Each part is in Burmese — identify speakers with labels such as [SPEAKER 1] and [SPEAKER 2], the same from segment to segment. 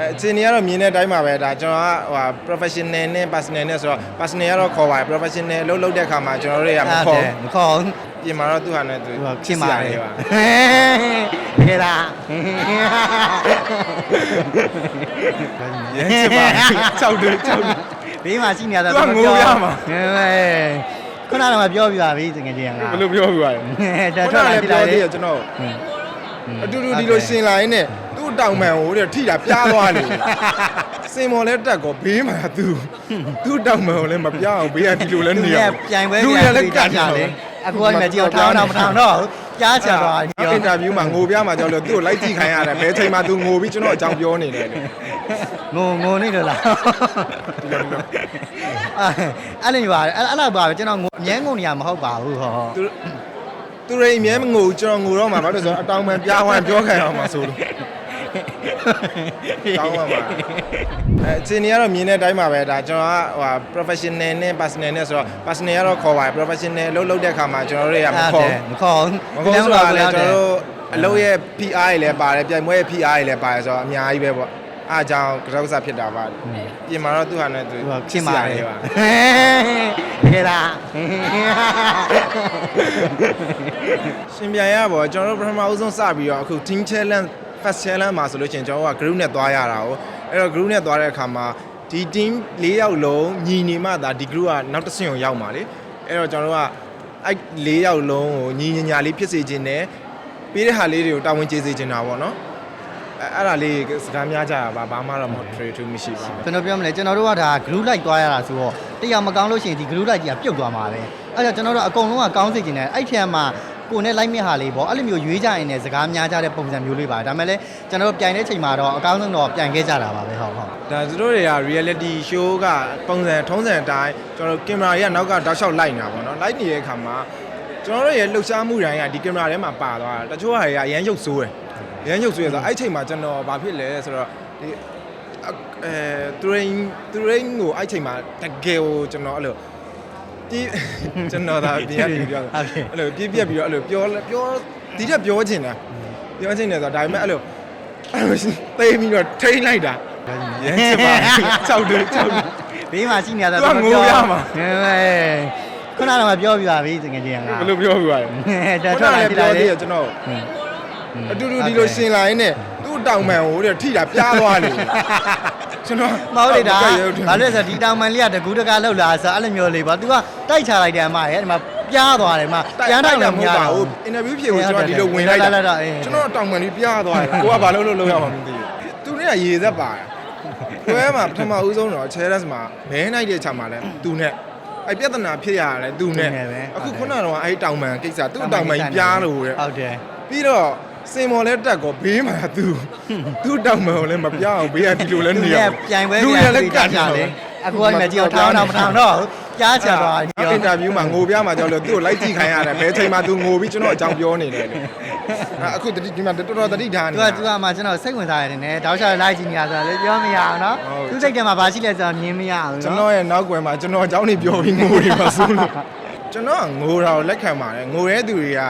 [SPEAKER 1] အဲအချိန်ကြီးကတော့မြင်တဲ့အတိုင်းပါပဲဒါကျွန်တော်ကဟိုဟာ professional နဲ့ personal နဲ့ဆိုတော့ personal ကတော့ခေါ်ပါတယ် professional အလုပ်လုပ်တဲ့ခါမှာကျွန်တော်တို့တွေကမခေါ်
[SPEAKER 2] မခေါ်ဘူး
[SPEAKER 1] ပြင်မှာတော့သူဟာနဲ့သူ
[SPEAKER 2] သူကဖြစ်မှာလေ
[SPEAKER 1] ပါ
[SPEAKER 2] တကယ်လား
[SPEAKER 1] ရဲချစ်ပါကြောက်တယ်ကြောက်တယ်
[SPEAKER 2] ဘေးမှာရှိနေရတာ
[SPEAKER 1] သူကငိုရမှာ
[SPEAKER 2] ဟဲ့ခုနကတော့ပြောပြပါပြီတကယ်ကြီးက
[SPEAKER 1] ဘယ်လိုပြောပြရလဲ
[SPEAKER 2] ဒါ
[SPEAKER 1] ခု
[SPEAKER 2] ထွက်
[SPEAKER 1] န
[SPEAKER 2] လာ
[SPEAKER 1] လည်း
[SPEAKER 2] ပြ
[SPEAKER 1] ပြော
[SPEAKER 2] လိုက်
[SPEAKER 1] သေး
[SPEAKER 2] လေ
[SPEAKER 1] တယ်ကျွန်တော်အတူတူဒီလိုရှင်လာရင်းနဲ့ သူ့တောင်မှန်ကိုတဲ့ထိတာပြားသွားတယ်စင်မော်လဲတက်ကောဘေးမှာသူသူ့တောင်မှန်ကိုလည်းမပြအောင်ဘေးကဒီလိုလဲနေရ
[SPEAKER 2] ပြိုင်ပွဲ
[SPEAKER 1] လူ
[SPEAKER 2] ပြိုင်
[SPEAKER 1] လည်းကတ်
[SPEAKER 2] ကြ
[SPEAKER 1] ကြ
[SPEAKER 2] လေ
[SPEAKER 1] လေ
[SPEAKER 2] အခုကလည်းကြည့်အောင်ထောင်းတော့မထောင်းတော့ကြားချသွားပြီ
[SPEAKER 1] အင်တာဗျူးမှာငိုပြမှာကြောက်လို့သူ့ကိုလိုက်ကြည့်ခိုင်းရတယ်ဘယ်ချိန်မှသူငိုပြီးကျွန်တော်အကြောင်းပြောနေတယ်လေ
[SPEAKER 2] ငိုငိုနေလို့လားအဲ့လိုပါအဲ့အဲ့လိုပါပဲကျွန်တော်ငိုအမြဲငိုနေရမဟုတ်ပါဘူးဟော
[SPEAKER 1] သူသူရိမ်အမြဲမငိုဘူးကျွန်တော်ငိုတော့မှာဘာလို့လဲဆိုတော့အတောင်မှန်ပြားဝမ်းပြောခိုင်းအောင်မှာဆိုလို့ တောင်းပါမှာအဲအချိန်ကြီးကတော့မြင်တဲ့အတိုင်းပါပဲဒါကျွန်တော်ကဟိုဟာ professional နဲ့ personal နဲ့ဆိုတော့ personal ကတော့ခေါ်ပါတယ် professional အလုပ်လုပ်တဲ့ခါမှာကျွန်တော်တို့တွေကမခေါ်
[SPEAKER 2] မခေါ်
[SPEAKER 1] မခေါ်ဆိုတာလည်းကျွန်တော်တို့အလုပ်ရဲ့ PR တွေလည်းပါတယ်ပြိုင်ပွဲရဲ့ PR တွေလည်းပါတယ်ဆိုတော့အများကြီးပဲပေါ့အားကြောင့်ကြောက်စားဖြစ်တာပါပြင်မှာတော့သူဟာနဲ့သူ
[SPEAKER 2] ဖြစ်မှာလေ
[SPEAKER 1] ရပါ
[SPEAKER 2] တကယ်လား
[SPEAKER 1] ရှင်ပြန်ရပါကျွန်တော်တို့ပထမဦးဆုံးစပြီးတော့အခု team challenge first challenge မှာဆိုလို့ရှိရင်ကျွန်တော်တို့က group နဲ့သွားရတာကိုအဲ့တော့ group နဲ့သွားတဲ့အခါမှာဒီ team ၄ယောက်လုံးညီနေမှသာဒီ group ကနောက်တစ်ဆင့်ကိုရောက်မှာလေအဲ့တော့ကျွန်တော်တို့ကအဲ့၄ယောက်လုံးကိုညီညာညာလေးဖြစ်စေခြင်းနဲ့ပြီးတဲ့ဟာလေးတွေကိုတာဝန်ကျေစေခြင်းတာပေါ့နော်အဲ့အဲ့ဒါလေးစကားများကြတာပါဘာမှတော့မဟုတ် trade to မရှိပါဘူး
[SPEAKER 2] ကျွန်တော်ပြောမလဲကျွန်တော်တို့ကဒါ group like သွားရတာဆိုတော့တရားမကောင်းလို့ရှိရင်ဒီ group like ကြီးကပြုတ်သွားမှာပဲအဲ့တော့ကျွန်တော်တို့အကုန်လုံးကကောင်းစေချင်တယ်အဲ့ထက်မှာ ကိုနဲ့လိုက်မြဟာလေးပေါ့အဲ့လိုမျိုးရွေးကြရင်လည်းစကားများကြတဲ့ပုံစံမျိုးလေးပါဒါပေမဲ့လည်းကျွန်တော်တို့ပြိုင်တဲ့ချိန်မှာတော့အကောင်းဆုံးတော့ပြိုင်ခဲ့ကြတာပါပဲဟုတ်ဟုတ်
[SPEAKER 1] ဒါသူတို့တွေက reality show ကပုံစံထုံးစံအတိုင်းကျွန်တော်တို့ကင်မရာကြီးကနောက်ကတောက်လျှောက်လိုက်နေတာပေါ့နော်လိုက်နေတဲ့အခါမှာကျွန်တော်တို့ရဲ့လှုပ်ရှားမှုတိုင်းကဒီကင်မရာထဲမှာပါသွားတာတချို့ဟာတွေကအရန်ရုပ်ဆိုးတယ်အရန်ရုပ်ဆိုးရဆိုတော့အဲ့ချိန်မှာကျွန်တော်ဘာဖြစ်လဲဆိုတော့ဒီအဲ train train ကိုအဲ့ချိန်မှာတကယ်ကိုကျွန်တော်အဲ့လို ဒီကျွန်တော်ဒါပြန်ပြီးပြောတယ်အဲ့လိုပြည့်ပြက်ပြီးတော့အဲ့လိုပြောပြောဒီတက်ပြောချင်တာပြောချင်တယ်ဆိုတော့ဒါပေမဲ့အဲ့လိုအဲ့လိုသိပြီးတော့ထိန်းလိုက်တာရဲချစ်ပါကြောက်တယ်ကြောက်တယ်
[SPEAKER 2] ဘေးမှာရှိနေရတာ
[SPEAKER 1] သူကငိုရမှာ
[SPEAKER 2] ဟဲ့ခုနကတော့ပြောပြပါပြီတကယ်ကြီးက
[SPEAKER 1] ဘယ်လိုပြောပြရလဲ
[SPEAKER 2] ဒါထွက်လာ
[SPEAKER 1] လည်း
[SPEAKER 2] ပြ
[SPEAKER 1] ပြော
[SPEAKER 2] လိုက်လေ
[SPEAKER 1] သေးတယ်ကျွန်တော် အတူတူဒီလိုရှင်လာရင်းနဲ့သူ့တောင်မှန်ကိုတဲ့ထိတာပြားသွားတယ်ကျွန်တော်
[SPEAKER 2] မဟုတ်လေဒါ
[SPEAKER 1] ဟုတ်ကဲ့ဟုတ်ကဲ့
[SPEAKER 2] ဘာလို့လဲဆိုတော့ဒီတောင်မန်လေးကတကူးတကားလောက်လာဆိုအဲ့လိုမျိုးလေးပေါ့ तू ကတိုက်ချလိုက်တယ်အမရဲ့ဒီမှာပြားသွားတယ်အမ
[SPEAKER 1] တို
[SPEAKER 2] ပြန်
[SPEAKER 1] င်
[SPEAKER 2] တိုက်
[SPEAKER 1] တိုင်
[SPEAKER 2] လို့
[SPEAKER 1] တာ
[SPEAKER 2] မ
[SPEAKER 1] မဟုတ်
[SPEAKER 2] ရ
[SPEAKER 1] ပါ
[SPEAKER 2] ဘူး
[SPEAKER 1] ဘူးအင်တာဗျူးဖြေကိုကျွန်တော်ဒီလိုဝင်လိုက်တာကျွန်တော်တောင်မှန်လေးပြားသွားတယ်ကိုကဘာလို့လို့လုပ်ရမှာမသိဘူးသူနဲ့ရေသက်ပါကွဲမှာပထမဦးဆုံးတော့ challenge မှာမဲနိုင်တဲ့ချက်မှာလဲသူနဲ့အဲ့ပြဿနာဖြစ်ရတာလဲသူနဲ့အခုခုနကတော့အဲ့တောင်မှန်ကိစ္စသူ့တောင်မှန်ပြားလို့တဲ့
[SPEAKER 2] ဟုတ်တယ်
[SPEAKER 1] ပြီးတော့ စင်မော်လဲတက်ကောဘေးမှာသူသူ့တောင်မှန်ကိုလည်းမပြအောင်ဘေးကဒီလိုလဲနေရ
[SPEAKER 2] ပြိုင်ပွဲ
[SPEAKER 1] လူ
[SPEAKER 2] ပြိုင်
[SPEAKER 1] လည်းကတ်ကြ
[SPEAKER 2] လေ
[SPEAKER 1] လေ
[SPEAKER 2] အခုကလည်းကြည့်အောင်ထောင်းတော့မထောင်းတော့ကြားချသွားပြီ
[SPEAKER 1] အင်တာဗျူးမှာငိုပြမှာကြောက်လို့သူ့ကိုလိုက်ကြည့်ခိုင်းရတယ်ဘယ်ချိန်မှသူငိုပြီးကျွန်တော်အကြောင်းပြောနေတယ်လေအခုတတိဒီမှာတော်တော်တတိထားနေ
[SPEAKER 2] သူကသူကမှကျွန်တော်စိတ်ဝင်စားရတယ်နဲ့တောက်ချလိုက်ကြည့်နေရဆိုတော့လေပြောမရအောင်နော်
[SPEAKER 1] ဟုတ်
[SPEAKER 2] သူစိတ်ထဲမှာဘာရှိလဲဆိုတော့မြင်မရအောင်
[SPEAKER 1] ကျွန်
[SPEAKER 2] နော်
[SPEAKER 1] တော်ရဲ့နောက်ွယ်မှာကျွန်တော်အကြောင်းနေပြောပြီးငိုနေပါဆိုလို့ကျွန်တော်ကငိုတာကိုလက်ခံပါတယ်ငိုတဲ့သူတွေက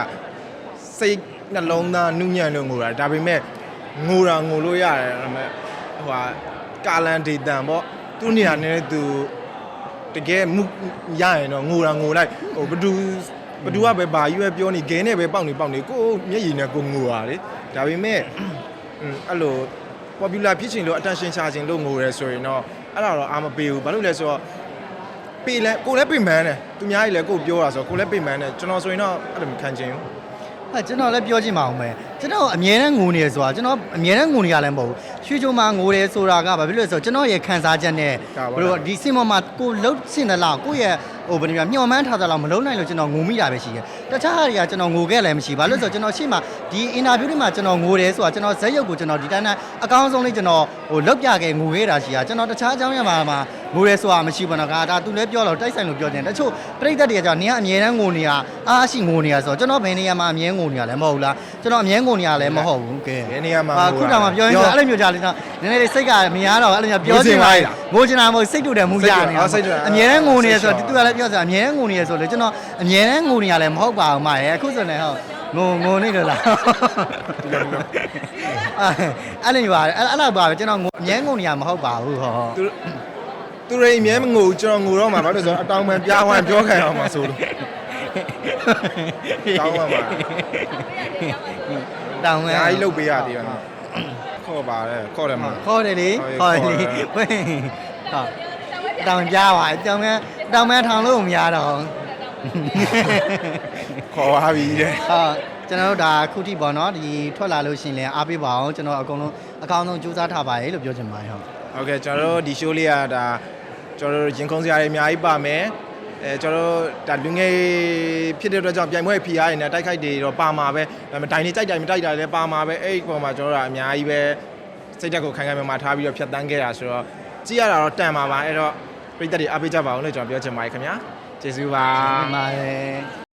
[SPEAKER 1] စိတ် နှလုံးသားနုညံ့လို့ငိုတာဒါပေမဲ့ငိုတာငိုလို့ရတယ်ဒါပေမဲ့ဟိုဟာကာလန်ဒေတန်ပေါ့သူ့နေရာနဲ့သူတကယ်မှုရရင်တော့ငိုတာငိုလိုက်ဟိုဘဒူဘဒူကပဲဘာယူပဲပြောနေဂဲနဲ့ပဲပေါက်နေပေါက်နေကိုယ်မျက်ရည်နဲ့ကိုယ်ငိုတာလေဒါပေမဲ့อืมအဲ့လို popular ဖြစ်ချင်လို့ attention ရှာချင်လို့ငိုရဲဆိုရင်တော့အဲ့ဒါတော့အာမပေးဘူးဘာလို့လဲဆိုတော့ပေးလဲကိုယ်လည်းပေးမှန်းတယ်သူများကြီးလည်းကိုယ်ပြောတာဆိုတော့ကိုယ်လည်းပေးမှန်းတယ်ကျွန်တော်ဆိုရင်တော့အဲ့လိုမခံချင်ဘူး
[SPEAKER 2] အဲကျွန်တော်လည်းပြောချင်ပါအောင်ပဲကျွန်တော်အမြဲတမ်းငိုနေရဆိုတာကျွန်တော်အမြဲတမ်းငိုနေရလည်းမဟုတ်ဘူး ရွှေချိုမှာငိုတယ်ဆိုတာကဘာဖြစ်လို့လဲဆိုတော့ကျွန်တော်ရဲ့ခံစားချက်နဲ့ဘယ်လိုဒီစင်ပေါ်မှာကိုလှုပ်စင်တယ်လားကိုယ့်ရဲ့ဟိုဘယ်လိုများမျှော်မှန်းထားသလားမလုံးနိုင်လို့ကျွန်တော်ငိုမိတာပဲရှိတယ်တခြားဟာတွေကကျွန်တော်ငိုခဲ့လည်းမရှိဘာလို့လဲဆိုတော့ကျွန်တော်ရှေ့မှာဒီအင်တာဗျူးတွေမှာကျွန်တော်ငိုတယ်ဆိုတာကျွန်တော်ဇက်ရုပ်ကိုကျွန်တော်ဒီတိုင်းတိုင်းအကောင်းဆုံးလေးကျွန်တော်ဟိုလောက်ပြခဲ့ငိုခဲ့တာရှိတာကျွန်တော်တခြားအကြောင်းရမှာမှာငိုရဲဆိုတာမရှိဘူးနော်ကဒါသူလည်းပြောတော့တိုက်ဆိုင်လို့ပြောတယ်တချို့ပြိတ္တတွေကကြောင့်နင်ကအမြဲတမ်းငိုနေရအားရှိငိုနေရဆိုတော့ကျွန်တော်ဘယ်နေရာမှာအမြဲငိုနေရလဲမဟုတ်ဘူးလားကျွန်တော်အမြဲငိုနေရလဲမဟုတ်ဘူးကဲ
[SPEAKER 1] ဘယ်နေရာမှာ
[SPEAKER 2] အာ
[SPEAKER 1] ငို
[SPEAKER 2] ခု
[SPEAKER 1] တာ
[SPEAKER 2] တောင်မှပြောရင်ဆိုအဲ့လိုမျိုးကြာလေးတော့နည်းနည်းလေးစိတ်ကမရတော့အဲ့လိုမျိုးပြောချင်ပါလားငိုချင်တာမဟုတ်စိတ်တူတယ်မူရနေအမြဲတမ်းငိုနေရဆိုတော့သူကလည်းပြောဆိုအမြဲတမ်းငိုနေရဆိုလေကျွန်တော်အမြဲတမ်းငိုနေရလဲမဟုတ်ပါဘူးမရဲ့အခုဆိုလည်းဟုတ်ငုံငုံနေလို့လားအဲ့လိုပါအဲ့အဲ့လိုပါပဲကျွန်တော်ငုံအမြဲငုံနေရမဟုတ်ပါဘူးဟော
[SPEAKER 1] သူသူရိမ်အမြဲမငိုဘူးကျွန်တော်ငိုတော့မှာဘာလို့လဲဆိုတော့အတောင်ပံပြားဝမ်းပြောခံရအောင်မှာဆိုလို့ တောင်းပါမှာ
[SPEAKER 2] တောင်း
[SPEAKER 1] အ
[SPEAKER 2] မဲ
[SPEAKER 1] များကြီးလုပ်ပေးရသေးတယ်နော်ခေါ်ပါတယ်ခေါ်တယ်မှာ
[SPEAKER 2] ခေါ်တယ်လေ
[SPEAKER 1] ခေါ်
[SPEAKER 2] ခေါ်
[SPEAKER 1] တယ်
[SPEAKER 2] တယ်လေဝင်းဟာတောင်းကြပါတောင်းမဲတောင်းမဲထောင်လို့မရတော့
[SPEAKER 1] ခေါ်ပါပြီတဲ့
[SPEAKER 2] ဟာကျွန်တော်တို့ဒါခုထိပေါ့နော်ဒီထွက်လာလို့ရှိရင်လည်းအားပေးပါအောင်ကျွန်တော်အကုန်လုံးအကောင်းဆုံးကြိုးစားထားပါရဲ့လို့ပြောချင်ပါတယ်ဟုတ်
[SPEAKER 1] ဟုတ်ကဲ့ကျွန်တော်တို့ဒီ show လေးကဒါကျွန်တော်တို့ရင်ခုန်စရာတွေအများကြီးပါမယ် အဲကျွန်တော်တို့ဒါလူငယ်ဖြစ်တဲ့အတွက်ကြောင့်ပြိုင်ပွဲဖိအားတွေနဲ့တိုက်ခိုက်တွေတော့ပါမှာပဲဒါပေမဲ့ဒိုင်နေကြိုက်တိုင်းမတိုက်တာလည်းပါမှာပဲအဲ့ဒီပုံမှာကျွန်တော်တို့ကအများကြီးပဲစိတ်ဓာတ်ကိုခိုင်ခိုင်မာမာထားပြီးတော့ဖြတ်တန်းခဲ့တာဆိုတော့ကြည့်ရတာတော့တန်ပါပါအဲ့တော့ပြည်သက်တွေအားပေးကြပါအောင်လို့ကျွန်တော်ပြောချင်ပါတယ်ခင်ဗျာကျေးဇူးပါ
[SPEAKER 2] ပါတယ်